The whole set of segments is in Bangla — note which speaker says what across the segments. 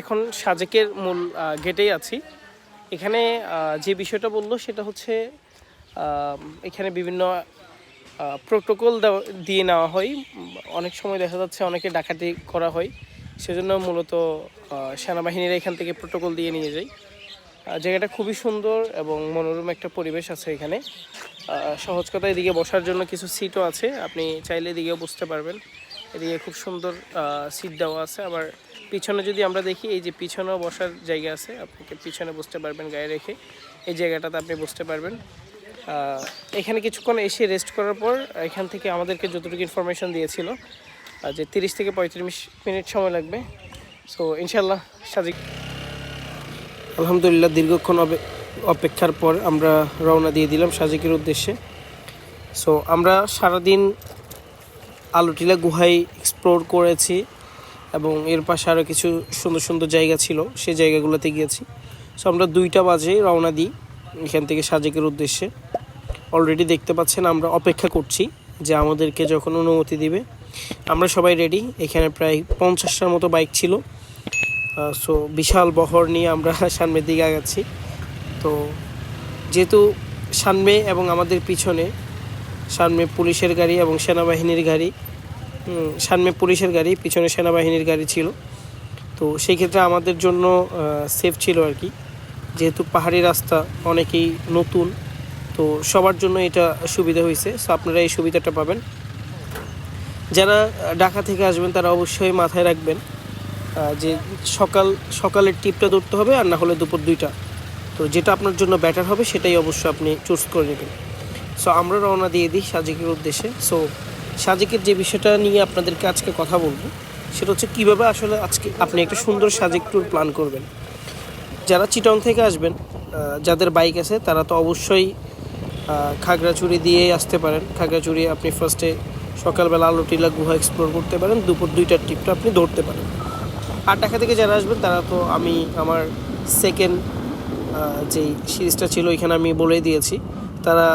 Speaker 1: এখন সাজেকের মূল গেটেই আছি। এখানে যে বিষয়টা বলল সেটা হচ্ছে এখানে বিভিন্ন প্রোটোকল দিয়ে নেওয়া হয়। অনেক সময় দেখা যাচ্ছে অনেকে ডাকাতি করা হয়। সেজন্য মূলত সেনাবাহিনীরা এখান থেকে প্রোটোকল দিয়ে নিয়ে যায়। জায়গাটা খুবই সুন্দর এবং মনোরম একটা পরিবেশ আছে এখানে। সহজ কথা, এদিকে বসার জন্য কিছু সিটও আছে। আপনি চাইলে এদিকেও বসতে পারবেন। এদিকে খুব সুন্দর সিট দেওয়া আছে। আবার পিছনে যদি আমরা দেখি, এই যে পিছনেও বসার জায়গা আছে, আপনাকে পিছনে বসতে পারবেন গায়ে রেখে। এই জায়গাটাতে আপনি বসতে পারবেন। এখানে কিছুক্ষণ এসে রেস্ট করার পর এখান থেকে আমাদেরকে যতটুকু ইনফরমেশন দিয়েছিল যে তিরিশ থেকে পঁয়ত্রিশ মিনিট সময় লাগবে। সো ইনশাল্লাহ সাজিক। আলহামদুলিল্লাহ, দীর্ঘক্ষণ অপে- অপেক্ষার পর আমরা রওনা দিয়ে দিলাম সাজিকের উদ্দেশ্যে। সো আমরা সারাদিন আলুটিলা গুহায় এক্সপ্লোর করেছি এবং এর পাশে আরও কিছু সুন্দর সুন্দর জায়গা ছিল, সেই জায়গাগুলোতে গিয়েছি। সো আমরা দুইটা বাজে রওনা দিই এখান থেকে সাজেকের উদ্দেশ্যে। অলরেডি দেখতে পাচ্ছেন আমরা অপেক্ষা করছি যে আমাদেরকে যখন অনুমতি দিবে। আমরা সবাই রেডি এখানে প্রায় পঞ্চাশটার মতো বাইক ছিল। সো বিশাল বহর নিয়ে আমরা সামনের দিকে আগাচ্ছি। তো, যেহেতু সামনে এবং আমাদের পিছনে সামনে পুলিশের গাড়ি এবং সেনাবাহিনীর গাড়ি সামনে পুলিশের গাড়ি, পিছনে সেনাবাহিনীর গাড়ি ছিল। তো সেই ক্ষেত্রে আমাদের জন্য সেফ ছিল আর কি। যেহেতু পাহাড়ি রাস্তা অনেকেই নতুন, তো সবার জন্য এটা সুবিধা হয়েছে। সো আপনারা এই সুবিধাটা পাবেন। যারা ঢাকা থেকে আসবেন, তারা অবশ্যই মাথায় রাখবেন যে সকাল, সকালের টিপটা ধরতে হবে আর না হলে দুপুর দুইটা। তো যেটা আপনার জন্য ব্যাটার হবে, সেটাই অবশ্যই আপনি চুজ করে নেবেন। সো আমরা রওনা দিয়ে দিই সাজেকের উদ্দেশ্যে। সো সাজেকের যে বিষয়টা নিয়ে আপনাদেরকে আজকে কথা বলব, সেটা হচ্ছে কীভাবে আসলে আজকে আপনি একটা সুন্দর সাজেক ট্যুর প্ল্যান করবেন। যারা চিটং থেকে আসবেন যাদের বাইক আছে, তারা তো অবশ্যই খাগড়াছড়ি দিয়ে আসতে পারেন। খাগড়াছড়ি আপনি ফার্স্টে সকালবেলা আলোটিলা গুহা এক্সপ্লোর করতে পারেন। দুপুর দুইটার ট্রিপটা আপনি ধরতে পারেন। আর ঢাকা থেকে যারা আসবেন, তারা তো আমি আমার সেকেন্ড যেই সিরিজটা ছিল এখানে আমি বলে দিয়েছি। তারা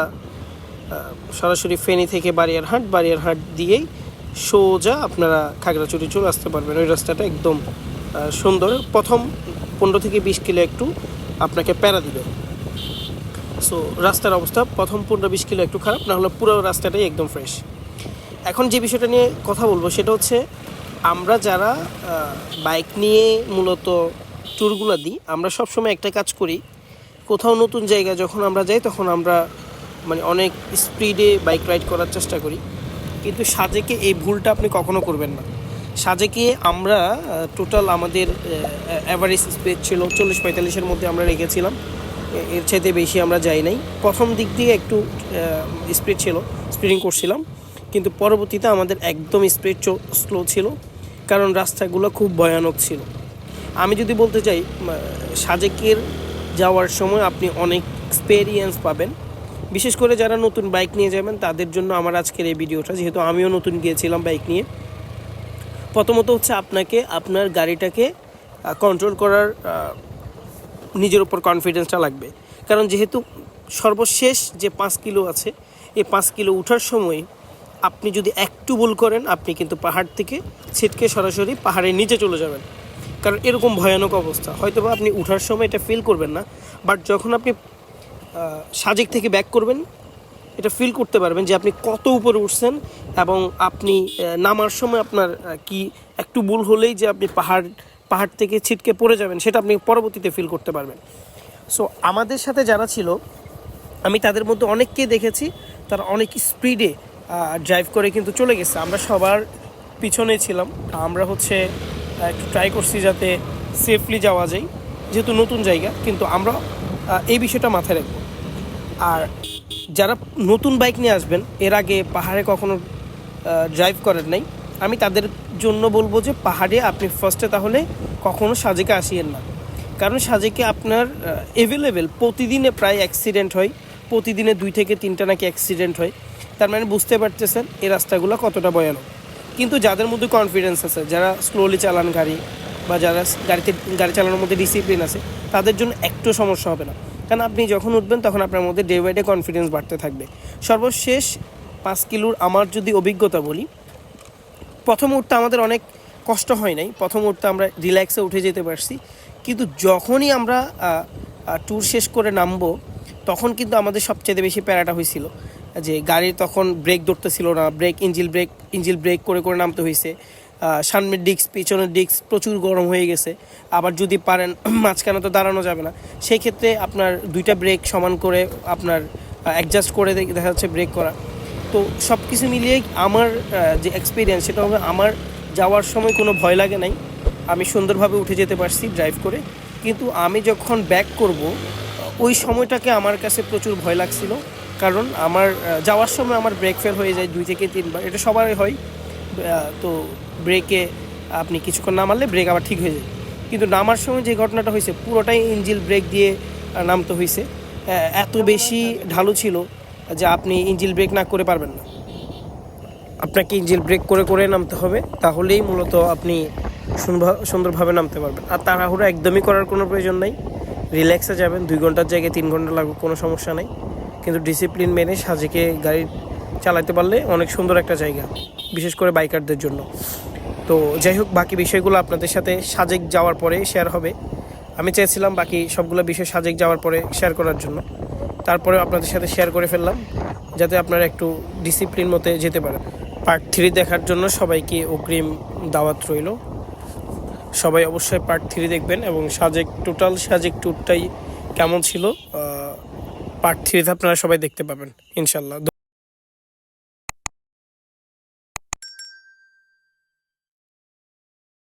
Speaker 1: সরাসরি ফেনী থেকে বারিয়ারহাট বারিয়ারহাট দিয়েই সোজা আপনারা খাগড়াছড়ি চলে আসতে পারবেন। ওই রাস্তাটা একদম সুন্দর। প্রথম পনেরো থেকে বিশ কিলো একটু আপনাকে প্যারা দিবে। সো রাস্তার অবস্থা, প্রথম পনেরো বিশ কিলো একটু খারাপ না হলে পুরো রাস্তাটাই একদম ফ্রেশ এখন যে বিষয়টা নিয়ে কথা বলব, সেটা হচ্ছে আমরা যারা বাইক নিয়ে মূলত ট্যুরগুলো দিই, আমরা সবসময় একটা কাজ করি, কোথাও নতুন জায়গা যখন আমরা যাই, তখন আমরা মানে অনেক স্পিডে বাইক রাইড করার চেষ্টা করি। কিন্তু সাজেকে এই ভুলটা আপনি কখনো করবেন না। সাজেকে আমরা টোটাল আমাদের অ্যাভারেজ স্পিড ছিল চল্লিশ পঁয়তাল্লিশের মধ্যে আমরা রেখেছিলাম। এর চাইতে বেশি আমরা যাই নাই। প্রথম দিক দিয়ে একটু স্পিড ছিল স্পিডিং করছিলাম। কিন্তু পরবর্তীতে আমাদের একদম স্পিড স্লো ছিল। কারণ রাস্তাগুলো খুব ভয়ানক ছিল। আমি যদি বলতে চাই সাজেকের যাওয়ার সময় আপনি অনেক এক্সপেরিয়েন্স পাবেন। বিশেষ করে যারা নতুন বাইক নিয়ে যাবেন, তাদের জন্য আমার আজকের এই ভিডিওটা, যেহেতু আমিও নতুন গিয়েছিলাম বাইক নিয়ে। প্রথমত হচ্ছে আপনাকে আপনার গাড়িটাকে কন্ট্রোল করার নিজের উপর কনফিডেন্সটা লাগবে। কারণ যেহেতু সর্বশেষ যে পাঁচ কিলো আছে, এই পাঁচ কিলো ওঠার সময় আপনি যদি একটু ভুল করেন, আপনি কিন্তু পাহাড় থেকে ছিটকে সরাসরি পাহাড়ের নিচে চলে যাবেন। কারণ এরকম ভয়ানক অবস্থা। হয়তো আপনি উঠার সময় এটা ফিল করবেন না বাট যখন আপনি সাজেক থেকে ব্যাক করবেন। এটা ফিল করতে পারবেন যে আপনি কত উপরে উঠছেন এবং আপনি নামার সময় আপনার কি একটু ভুল হলেই যে আপনি পাহাড় পাহাড় থেকে ছিটকে পড়ে যাবেন, সেটা আপনি পরবর্তীতে ফিল করতে পারবেন। সো আমাদের সাথে যারা ছিল, আমি তাদের মধ্যে অনেককে দেখেছি, তারা অনেক স্পিডে ড্রাইভ করে কিন্তু চলে গেছে। আমরা সবার পিছনে ছিলাম। আমরা হচ্ছে একটু ট্রাই করছি যাতে সেফলি যাওয়া যায়, যেহেতু নতুন জায়গা, কিন্তু আমরা এই বিষয়টা মাথায় রাখব। আর যারা নতুন বাইক নিয়ে আসবেন, এর আগে পাহাড়ে কখনো ড্রাইভ করেন নাই, আমি তাদের জন্য বলব যে পাহাড়ে আপনি ফার্স্টে তাহলে কখনো সাজেকে আসিয়েন না। কারণ সাজেকে আপনার অ্যাভেলেবেল প্রতিদিনে প্রায় অ্যাক্সিডেন্ট হয়, প্রতিদিনে দুই থেকে তিনটা নাকি অ্যাক্সিডেন্ট হয়। তার মানে বুঝতে পারতেছেন এই রাস্তাগুলো কতটা ভয়ানক। কিন্তু যাদের মধ্যে কনফিডেন্স আছে, যারা স্লোলি চালান গাড়ি বা যারা গাড়িতে, গাড়ি চালানোর মধ্যে ডিসিপ্লিন আছে, তাদের জন্য একটু সমস্যা হবে না। কারণ আপনি যখন উঠবেন, তখন আপনার মধ্যে ডে বাই ডে কনফিডেন্স বাড়তে থাকবে। সর্বশেষ পাঁচ কিলোর আমার যদি অভিজ্ঞতা বলি, প্রথম উঠতে আমাদের অনেক কষ্ট হয় নাই। প্রথম উঠতে আমরা রিল্যাক্সে উঠে যেতে পারছি। কিন্তু যখনই আমরা ট্যুর শেষ করে নামবো, তখন কিন্তু আমাদের সবচেয়ে বেশি প্যারাটা হয়েছিল যে গাড়ির তখন ব্রেক ধরতেছিল না brake engine brake engine brake করে করে নামতে হয়েছে সামনের ডিস্ক পিছনের ডিস্ক প্রচুর গরম হয়ে গেছে। আবার যদি পারেন, মাঝখানে তো দাঁড়ানো যাবে না। সেই ক্ষেত্রে আপনার দুইটা ব্রেক সমান করে আপনার অ্যাডজাস্ট করে দেখা যাচ্ছে ব্রেক করা। তো সব কিছু মিলিয়ে আমার যে এক্সপিরিয়েন্স সেটা হবে আমার যাওয়ার সময় কোনো ভয় লাগে নাই। আমি সুন্দরভাবে উঠে যেতে পারছি ড্রাইভ করে। কিন্তু আমি যখন ব্যাক করব, ওই সময়টাকে আমার কাছে প্রচুর ভয় লাগছিল। কারণ আমার যাওয়ার সময় আমার ব্রেক ফেল হয়ে যায় দুই থেকে তিনবার। এটা সবারই হয়। তো ব্রেকে আপনি কিছুক্ষণ না নামালে ব্রেক আবার ঠিক হয়ে যায়। কিন্তু নামার সময় যে ঘটনাটা হয়েছে, পুরোটাই ইঞ্জিল ব্রেক দিয়ে নামতে হয়েছে। এত বেশি ঢালু ছিল যে আপনি ইঞ্জিল ব্রেক না করে পারবেন না। আপনাকে ইঞ্জিল ব্রেক করে করে নামতে হবে, তাহলেই মূলত আপনি সুন্দর- সুন্দরভাবে নামতে পারবেন। আর তাড়াহুড়ো একদমই করার কোনো প্রয়োজন নাই। রিল্যাক্সে যাবেন, দুই ঘণ্টার জায়গায় তিন ঘণ্টা লাগবে, কোনো সমস্যা নেই। কিন্তু ডিসিপ্লিন মেনে সাজেকে গাড়ি চালাতে পারলে অনেক সুন্দর একটা জায়গা। বিশেষ করে বাইকারদের জন্য। তো যাই হোক, বাকি বিষয়গুলো আপনাদের সাথে সাজেক যাওয়ার পরে শেয়ার হবে। আমি চেয়েছিলাম বাকি সবগুলো বিষয় সাজেক যাওয়ার পরে শেয়ার করার জন্য। তারপরে আপনাদের সাথে শেয়ার করে ফেললাম, যাতে আপনারা একটু ডিসিপ্লিন মতে যেতে পারেন। পার্ট থ্রি দেখার জন্য সবাইকে অগ্রিম দাওয়াত রইল। সবাই অবশ্যই পার্ট থ্রি দেখবেন এবং সাজেক টোটাল সাজেক ট্যুরটাই কেমন ছিল পার্ট থ্রিতে আপনারা সবাই দেখতে পাবেন ইনশাল্লাহ